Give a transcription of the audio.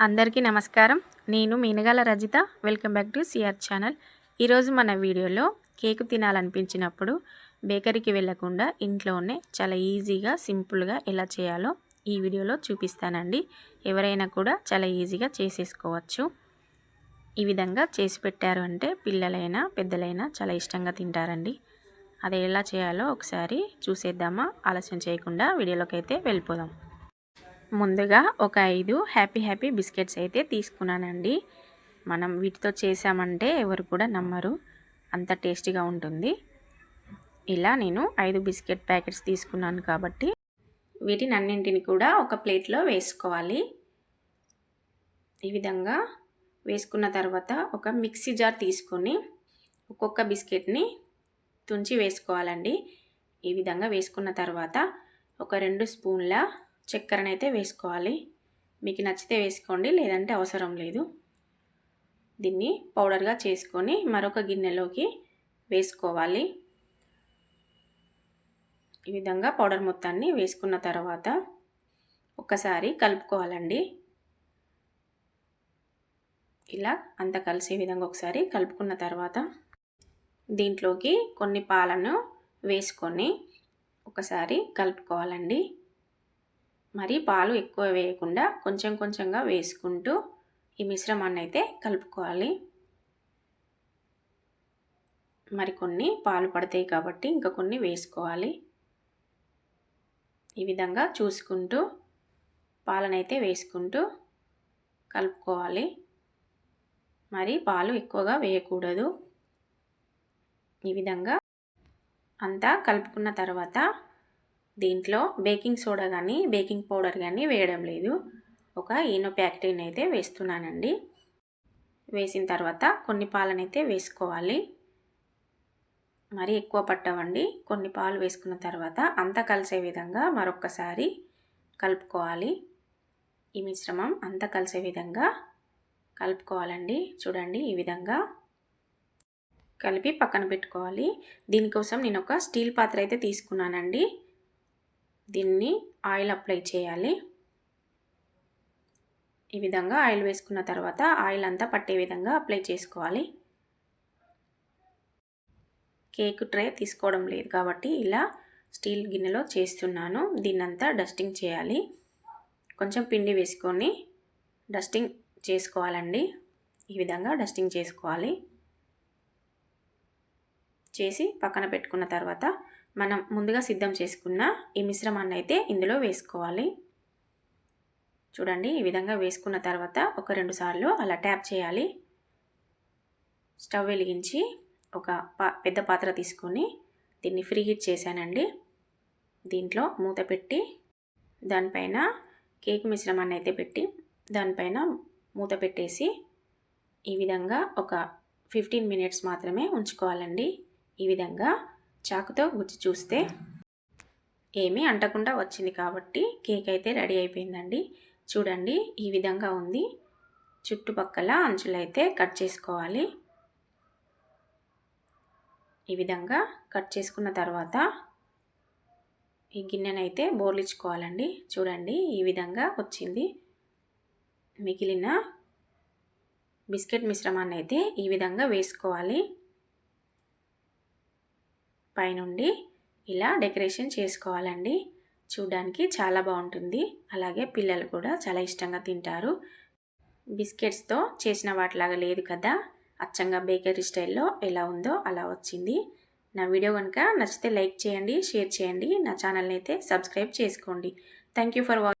అందరికీ నమస్కారం. నేను Meenagala Rajitha. Welcome back to CR channel. ఈరోజు మన వీడియోలో కేకు తినాలనిపించినప్పుడు బేకరీకి వెళ్ళకుండా ఇంట్లోనే చాలా ఈజీగా సింపుల్గా ఎలా చేయాలో ఈ వీడియోలో చూపిస్తానండి. ఎవరైనా కూడా చాలా ఈజీగా చేసేసుకోవచ్చు. ఈ విధంగా చేసి పెట్టారు అంటే పిల్లలైనా పెద్దలైనా చాలా ఇష్టంగా తింటారండి. అది ఎలా చేయాలో ఒకసారి చూసేద్దామా? ఆలస్యం చేయకుండా వీడియోలోకి అయితే వెళ్ళిపోదాం. ముందుగా ఒక ఐదు హ్యాపీ హ్యాపీ బిస్కెట్స్ అయితే తీసుకున్నానండి. మనం వీటితో చేసామంటే ఎవరు కూడా నమ్మరు. అంత టేస్టీగా ఉంటుంది. ఇలా నేను ఐదు బిస్కెట్ ప్యాకెట్స్ తీసుకున్నాను కాబట్టి వీటిని అన్నింటిని కూడా ఒక ప్లేట్లో వేసుకోవాలి. ఈ విధంగా వేసుకున్న తర్వాత ఒక మిక్సీ జార్ తీసుకొని ఒక్కొక్క బిస్కెట్ని తుంచి వేసుకోవాలండి. ఈ విధంగా వేసుకున్న తర్వాత ఒక రెండు స్పూన్ల చక్కెరనైతే వేసుకోవాలి. మీకు నచ్చితే వేసుకోండి లేదంటే అవసరం లేదు. దీన్ని పౌడర్గా చేసుకొని మరొక గిన్నెలోకి వేసుకోవాలి. ఈ విధంగా పౌడర్ మొత్తాన్ని వేసుకున్న తర్వాత ఒకసారి కలుపుకోవాలండి. ఇలా అంత కలిసే విధంగా ఒకసారి కలుపుకున్న తర్వాత దీంట్లోకి కొన్ని పాలను వేసుకొని ఒకసారి కలుపుకోవాలండి. మరి పాలు ఎక్కువ వేయకుండా కొంచెం కొంచెంగా వేసుకుంటూ ఈ మిశ్రమాన్ని అయితే కలుపుకోవాలి. మరి కొన్ని పాలు పడతాయి కాబట్టి ఇంకా కొన్ని వేసుకోవాలి. ఈ విధంగా చూసుకుంటూ పాలనైతే వేసుకుంటూ కలుపుకోవాలి. మరి పాలు ఎక్కువగా వేయకూడదు. ఈ విధంగా అంతా కలుపుకున్న తర్వాత దీంట్లో బేకింగ్ సోడా కానీ బేకింగ్ పౌడర్ కానీ వేయడం లేదు. ఒక ఈనో ప్యాకెట్ని అయితే వేస్తున్నానండి. వేసిన తర్వాత కొన్ని పాలనైతే వేసుకోవాలి. మరి ఎక్కువ పట్టవండి. కొన్ని పాలు వేసుకున్న తర్వాత అంతా కలిసే విధంగా మరొక్కసారి కలుపుకోవాలి. ఈ మిశ్రమం అంతా కలిసే విధంగా కలుపుకోవాలండి. చూడండి ఈ విధంగా కలిపి పక్కన పెట్టుకోవాలి. దీనికోసం నేను ఒక స్టీల్ పాత్ర అయితే తీసుకున్నానండి. దీన్ని ఆయిల్ అప్లై చేయాలి. ఈ విధంగా ఆయిల్ వేసుకున్న తర్వాత ఆయిల్ అంతా పట్టే విధంగా అప్లై చేసుకోవాలి. కేక్ ట్రే తీసుకోవడం లేదు కాబట్టి ఇలా స్టీల్ గిన్నెలో చేస్తున్నాను. దీన్నంతా డస్టింగ్ చేయాలి. కొంచెం పిండి వేసుకొని డస్టింగ్ చేసుకోవాలండి. ఈ విధంగా డస్టింగ్ చేసుకోవాలి. చేసి పక్కన పెట్టుకున్న తర్వాత మనం ముందుగా సిద్ధం చేసుకున్న ఈ మిశ్రమాన్ని అయితే ఇందులో వేసుకోవాలి. చూడండి ఈ విధంగా వేసుకున్న తర్వాత ఒక రెండు సార్లు అలా ట్యాప్ చేయాలి. స్టవ్ వెలిగించి ఒక పా పెద్ద పాత్ర తీసుకొని దీన్ని ఫ్రీ హీట్ చేశానండి. దీంట్లో మూత పెట్టి దానిపైన కేక్ మిశ్రమాన్ని అయితే పెట్టి దానిపైన మూత పెట్టేసి ఈ విధంగా ఒక ఫిఫ్టీన్ మినిట్స్ మాత్రమే ఉంచుకోవాలండి. ఈ విధంగా చాకుతో గుచ్చి చూస్తే ఏమీ అంటకుండా వచ్చింది కాబట్టి కేక్ అయితే రెడీ అయిపోయిందండి. చూడండి ఈ విధంగా ఉంది. చుట్టుపక్కల అంచులైతే కట్ చేసుకోవాలి. ఈ విధంగా కట్ చేసుకున్న తర్వాత ఈ గిన్నెనైతే బోర్లించుకోవాలండి చూడండి ఈ విధంగా వచ్చింది. మిగిలిన బిస్కెట్ మిశ్రమాన్ని అయితే ఈ విధంగా వేసుకోవాలి. పైనుండి ఇలా డెకరేషన్ చేసుకోవాలండి. చూడడానికి చాలా బాగుంటుంది. అలాగే పిల్లలు కూడా చాలా ఇష్టంగా తింటారు. బిస్కెట్స్తో చేసిన వాటిలాగా లేదు కదా. అచ్చంగా బేకరీ స్టైల్లో ఎలా ఉందో అలా వచ్చింది. నా వీడియో కనుక నచ్చితే లైక్ చేయండి షేర్ చేయండి. నా ఛానల్ని అయితే సబ్స్క్రైబ్ చేసుకోండి. Thank you for watching